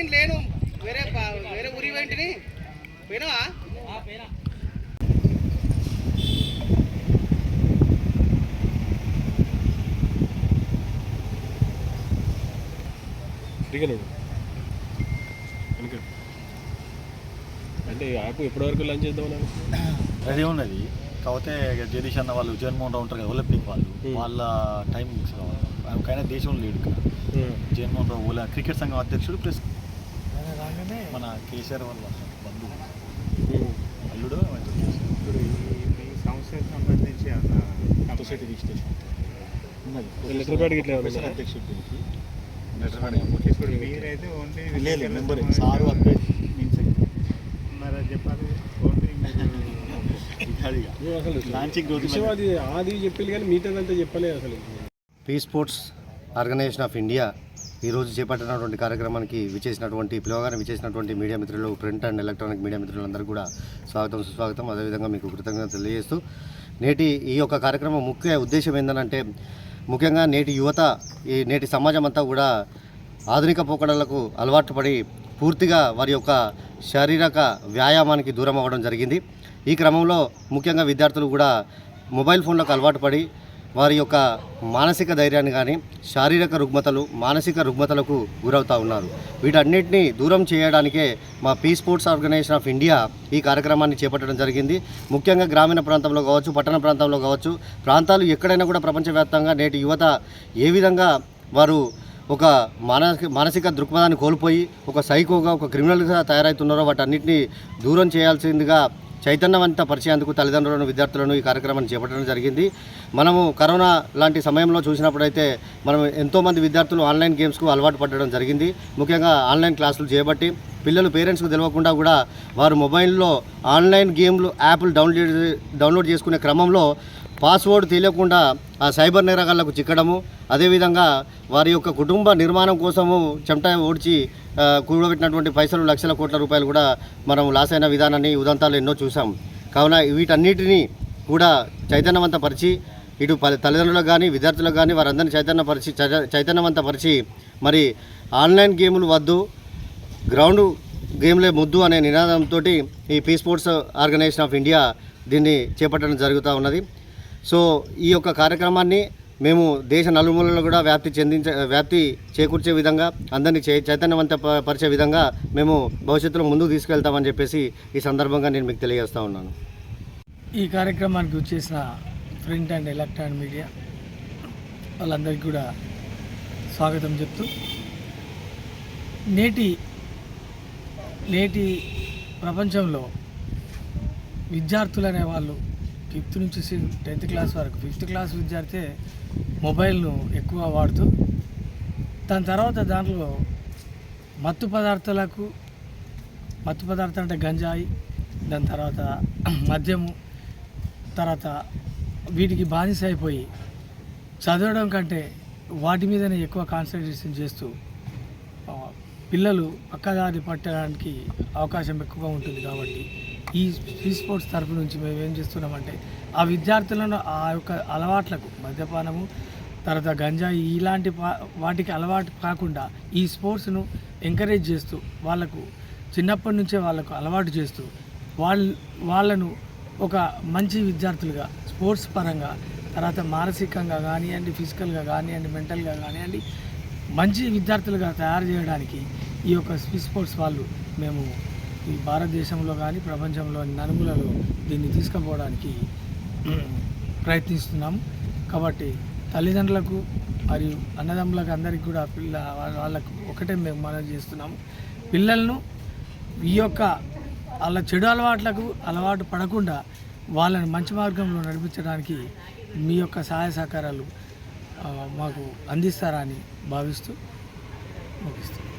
నేను లేను. వేరే వేరే ఊరి వెంటని. పోయినావా? దిగలేడు వెనక. అంటే యాప్ ఎప్పటివరకు లంచ్ చేద్దామని రెడీ ఉన్నది. కాకపోతే జగదీష్ అన్న వాళ్ళు జగన్మోహన్ రావు ఉంటారు కదా ఒలింపిక్ వాళ్ళు. వాళ్ళ టైం మిక్స్ కావాలి. ఆయనకైనా దేశంలో లేడు ఇక్కడ. జగన్మోహన్ రావు క్రికెట్ సంఘం అధ్యక్షుడు ప్లస్ మన కేసీఆర్ వాళ్ళ బంధువు. అల్లుడు. ఇప్పుడు ఈ సంస్థకు సంబంధించి అన్న సొసైటీ రిజిస్ట్రేషన్ ఉన్నది. గిట్ల? అధ్యక్షుడు దీనికి. ఇప్పుడు మీరైతే ఓన్లీ లేదు మెంబర్. సారు మీన్స్ మరి చెప్పాలి. అసలు ఆది కానీ మిగతాదంతా చెప్పలేదు అసలు. P sports organisation of India ఈరోజు చేపట్టినటువంటి కార్యక్రమానికి విచేసినటువంటి పిలవగానే విచేసినటువంటి మీడియా మిత్రులు ప్రింట్ అండ్ ఎలక్ట్రానిక్ మీడియా మిత్రులందరూ కూడా స్వాగతం సుస్వాగతం. అదేవిధంగా మీకు కృతజ్ఞత తెలియజేస్తూ నేటి ఈ యొక్క కార్యక్రమం ముఖ్య ఉద్దేశం ఏంటంటే ముఖ్యంగా నేటి యువత ఈ నేటి సమాజం అంతా కూడా ఆధునిక పోకడలకు అలవాటు పడి పూర్తిగా వారి యొక్క శారీరక వ్యాయామానికి దూరం అవ్వడం జరిగింది. ఈ క్రమంలో ముఖ్యంగా విద్యార్థులు కూడా మొబైల్ ఫోన్లకు అలవాటు పడి వారి యొక్క మానసిక ధైర్యాన్ని కానీ శారీరక రుగ్మతలు మానసిక రుగ్మతలకు గురవుతూ ఉన్నారు. వీటన్నిటిని దూరం చేయడానికే మా P sports organisation of India ఈ కార్యక్రమాన్ని చేపట్టడం జరిగింది. ముఖ్యంగా గ్రామీణ ప్రాంతంలో కావచ్చు పట్టణ ప్రాంతంలో కావచ్చు ప్రాంతాలు ఎక్కడైనా కూడా ప్రపంచవ్యాప్తంగా నేటి యువత ఏ విధంగా వారు ఒక మానసిక మానసిక దృక్పథాన్ని కోల్పోయి ఒక సైకోగా ఒక క్రిమినల్గా తయారవుతున్నారో వాటన్నిటిని దూరం చేయాల్సిందిగా చైతన్యవంత పరిచయందుకు తల్లిదండ్రులను విద్యార్థులను ఈ కార్యక్రమాన్ని చేపట్టడం జరిగింది. మనము కరోనా లాంటి సమయంలో చూసినప్పుడైతే మనం ఎంతోమంది విద్యార్థులు ఆన్లైన్ గేమ్స్కు అలవాటు పడడం జరిగింది. ముఖ్యంగా ఆన్లైన్ క్లాసులు చేయబట్టి పిల్లలు పేరెంట్స్కు తెలియకుండా కూడా వారు మొబైల్లో ఆన్లైన్ గేమ్లు యాప్లు డౌన్లోడ్ డౌన్లోడ్ చేసుకునే క్రమంలో పాస్వర్డ్ తెలియకుండా ఆ సైబర్ నేరగాళ్ళకు చిక్కడము అదేవిధంగా వారి యొక్క కుటుంబ నిర్మాణం కోసము చెమట ఓడ్చి కూడబెట్టినటువంటి పైసలు లక్షల కోట్ల రూపాయలు కూడా మనం లాస్ అయిన విధానాన్ని ఉదంతాలు ఎన్నో చూసాం కావున వీటన్నిటినీ కూడా చైతన్యవంతపరిచి ఇటు ప- తల్లిదండ్రులకు కానీ విద్యార్థులకు కానీ వారందరినీ చైతన్యపరిచి చైతన్యవంతపరిచి మరి ఆన్లైన్ గేములు వద్దు గ్రౌండ్ గేమ్లే ముద్దు అనే నినాదంతో ఈ P sports organisation of India దీన్ని చేపట్టడం జరుగుతూ ఉన్నది. సో ఈ యొక్క కార్యక్రమాన్ని మేము దేశ నలుమూలలో కూడా వ్యాప్తి చెందించ వ్యాప్తి చేకూర్చే విధంగా అందరినీ చే చైతన్యవంత పరిచే విధంగా మేము భవిష్యత్తులో ముందుకు తీసుకెళ్తామని చెప్పేసి ఈ సందర్భంగా నేను మీకు తెలియజేస్తా ఉన్నాను. ఈ కార్యక్రమానికి వచ్చేసిన ప్రింట్ అండ్ ఎలక్ట్రానిక్ మీడియా వాళ్ళందరికీ కూడా స్వాగతం చెప్తూ నేటి నేటి ప్రపంచంలో విద్యార్థులు అనే వాళ్ళు ఫిఫ్త్ నుంచి టెన్త్ క్లాస్ వరకు. ఫిఫ్త్ క్లాస్ విద్యార్థి మొబైల్ను ఎక్కువ వాడుతూ దాని తర్వాత దాంట్లో మత్తు పదార్థాలకు మత్తు పదార్థం అంటే గంజాయి దాని తర్వాత మద్యము తర్వాత వీటికి బానిస అయిపోయి చదవడం కంటే వాటి మీదనే ఎక్కువ కాన్సన్ట్రేషన్ చేస్తూ పిల్లలు పక్కదారి పట్టడానికి అవకాశం ఎక్కువగా ఉంటుంది కాబట్టి ఈ ఈ స్పోర్ట్స్ తరపు నుంచి మేము ఏం చేస్తున్నామంటే ఆ విద్యార్థులను ఆ యొక్క అలవాట్లకు మద్యపానము తర్వాత గంజాయి ఇలాంటి వాటికి అలవాటు కాకుండా ఈ స్పోర్ట్స్ను ఎంకరేజ్ చేస్తూ వాళ్ళకు చిన్నప్పటి నుంచే వాళ్ళకు అలవాటు చేస్తూ వాళ్ళ వాళ్ళను ఒక మంచి విద్యార్థులుగా స్పోర్ట్స్ పరంగా తర్వాత మానసికంగా కానివ్వండి ఫిజికల్గా కానివ్వండి మెంటల్గా కానివ్వండి మంచి విద్యార్థులుగా తయారు చేయడానికి ఈ యొక్క స్పోర్ట్స్ వాళ్ళు మేము ఈ భారతదేశంలో కానీ ప్రపంచంలోని నలుమూలలో దీన్ని తీసుకుపోవడానికి ప్రయత్నిస్తున్నాం. కాబట్టి తల్లిదండ్రులకు మరియు అన్నదమ్ములకు అందరికీ కూడా పిల్ల వాళ్ళ- వాళ్ళకు ఒకటే మేము మనం చేస్తున్నాము పిల్లలను ఈ యొక్క వాళ్ళ చెడు అలవాట్లకు అలవాటు పడకుండా వాళ్ళని మంచి మార్గంలో నడిపించడానికి మీ యొక్క సహాయ సహకారాలు మాకు అందిస్తారని భావిస్తూ ముగిస్తున్నాం.